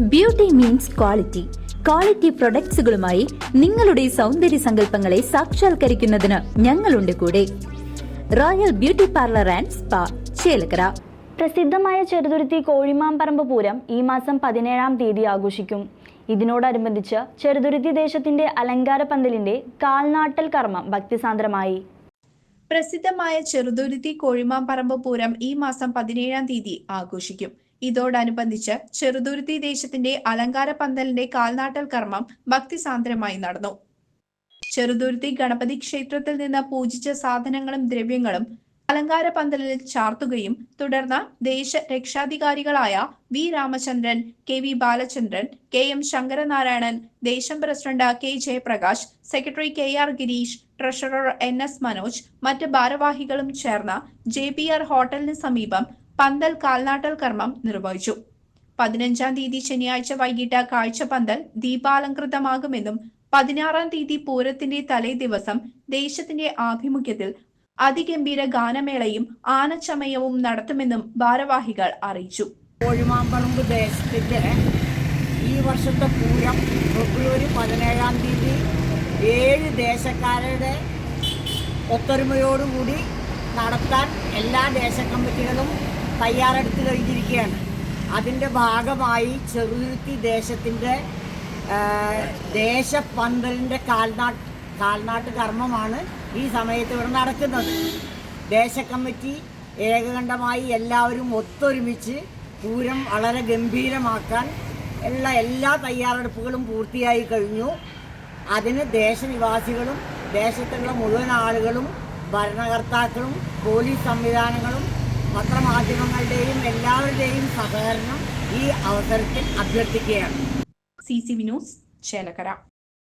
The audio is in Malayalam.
ബ്യൂട്ടി മീൻസ് ക്വാളിറ്റി ക്വാളിറ്റി പ്രൊഡക്ട്സുകളുമായി നിങ്ങളുടെ സൗന്ദര്യ സങ്കല്പങ്ങളെ സാക്ഷാത്കരിക്കുന്നതിന് ഞങ്ങളുണ്ട് കൂടെ. Royal beauty parlour and spa Chelakkara. പ്രസിദ്ധമായ ചെറുതുരുത്തി കോഴിമാമ്പറമ്പ് പൂരം ഈ മാസം പതിനേഴാം തീയതി ആഘോഷിക്കും. ഇതിനോടനുബന്ധിച്ച് ചെറുതുരുത്തി ദേശത്തിന്റെ അലങ്കാര പന്തലിന്റെ കാൽനാട്ടൽ കർമ്മം ഭക്തിസാന്ദ്രമായി. പ്രസിദ്ധമായ ചെറുതുരുത്തി കോഴിമാമ്പറമ്പ് പൂരം ഈ മാസം പതിനേഴാം തീയതി ആഘോഷിക്കും. ഇതോടനുബന്ധിച്ച് ചെറുതുരുത്തി ദേശത്തിന്റെ അലങ്കാര പന്തലിന്റെ കാൽനാട്ടൽ കർമ്മം ഭക്തിസാന്ദ്രമായി നടന്നു. ചെറുതുരുത്തി ഗണപതി ക്ഷേത്രത്തിൽ നിന്ന് പൂജിച്ച സാധനങ്ങളും ദ്രവ്യങ്ങളും അലങ്കാര പന്തലിൽ ചാർത്തുകയും തുടർന്ന് ദേശ രക്ഷാധികാരികളായ V Ramachandran K V Balachandran K M Sankaranarayanan ദേശം president K Jayaprakash secretary K R Girish treasurer N S Manoj മറ്റ് ഭാരവാഹികളും ചേർന്ന് ജെ പി ആർ ഹോട്ടലിന് സമീപം പന്തൽ കാൽനാട്ടൽ കർമ്മം നിർവഹിച്ചു. പതിനഞ്ചാം തീയതി ശനിയാഴ്ച വൈകിട്ട് കാഴ്ച കാഴ്ചപന്തൽ ദീപാലങ്കൃതമാകുമെന്നും പതിനാറാം തീയതി പൂരത്തിന്റെ തലേ ദിവസം ദേശത്തിന്റെ ആഭിമുഖ്യത്തിൽ അതിഗംഭീര ഗാനമേളയും ആനച്ചമയവും നടത്തുമെന്നും ഭാരവാഹികൾ അറിയിച്ചു. കോഴിമാമ്പറമ്പ് ദേശത്തിന്റെ ഈ വർഷത്തെ പൂരം ഫെബ്രുവരി പതിനേഴാം തീയതി ഏഴ് ദേശക്കാരുടെ ഒത്തൊരുമയോടുകൂടി നടത്താൻ എല്ലാ ദേശ കമ്മിറ്റികളും തയ്യാറെടുത്ത് കഴിഞ്ഞിരിക്കുകയാണ് അതിന്റെ ഭാഗമായി ചെറുതുരുത്തി ദേശത്തിന്റെ ദേശപ്പന്തലിന്റെ കാൽനാട്ട് കാൽനാട്ട് കർമ്മമാണ് ഈ സമയത്ത് ഇവിടെ നടക്കുന്നത്. ദേശ കമ്മിറ്റി ഏകകണ്ഠമായി എല്ലാവരും ഒത്തൊരുമിച്ച് പൂരം വളരെ ഗംഭീരമാക്കാൻ ഉള്ള എല്ലാ തയ്യാറെടുപ്പുകളും പൂർത്തിയായി കഴിഞ്ഞു. അതിന് ദേശനിവാസികളും ദേശത്തുള്ള മുഴുവൻ ആളുകളും ഭരണകർത്താക്കളും പോലീസ് സംവിധാനങ്ങളും പത്രമാധ്യമങ്ങളുടെയും എല്ലാവരുടെയും സഹകരണം ഈ അവസരത്തിൽ അഭ്യർത്ഥിക്കുകയാണ്. C C Vinos Chelakkara.